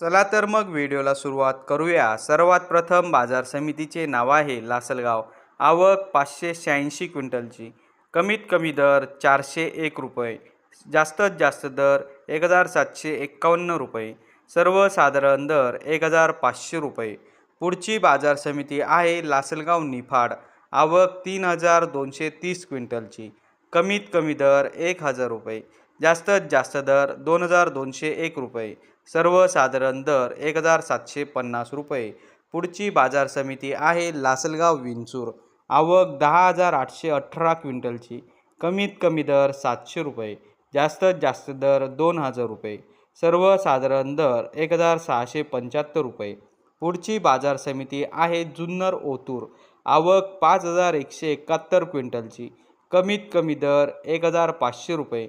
चला तर मग व्हिडिओला सुरुवात करूया. सर्वात प्रथम बाजार समितीचे नाव आहे लासलगाव. आवक पाचशे शहाऐंशी क्विंटलची. कमीत कमी दर चारशे एक रुपये. जास्तीत जास्त दर एक हजार सातशे एक्कावन्न रुपये. सर्वसाधारण दर एक हजार पाचशे रुपये. पुढची बाजार समिती आहे लासलगाव निफाड. आवक तीन हजार दोनशे तीस क्विंटलची. कमीत कमी दर एक हजार रुपये. जास्तीत जास्त दर दोन हजार दोनशे एक रुपये. सर्वसाधारण दर एक हजार सातशे पन्नास रुपये. पुढची बाजार समिती आहे लासलगाव विंचूर. आवक दहा हजार आठशे अठरा क्विंटलची. कमीत कमी दर सातशे रुपये. जास्तीत जास्त दर दोन हजार रुपये. सर्वसाधारण दर एक हजार सहाशे पंच्याहत्तर रुपये. पुढची बाजार समिती आहे जुन्नर ओतूर. आवक पाच हजार एकशे एकाहत्तर क्विंटलची. कमीत कमी दर एक हजार पाचशे रुपये.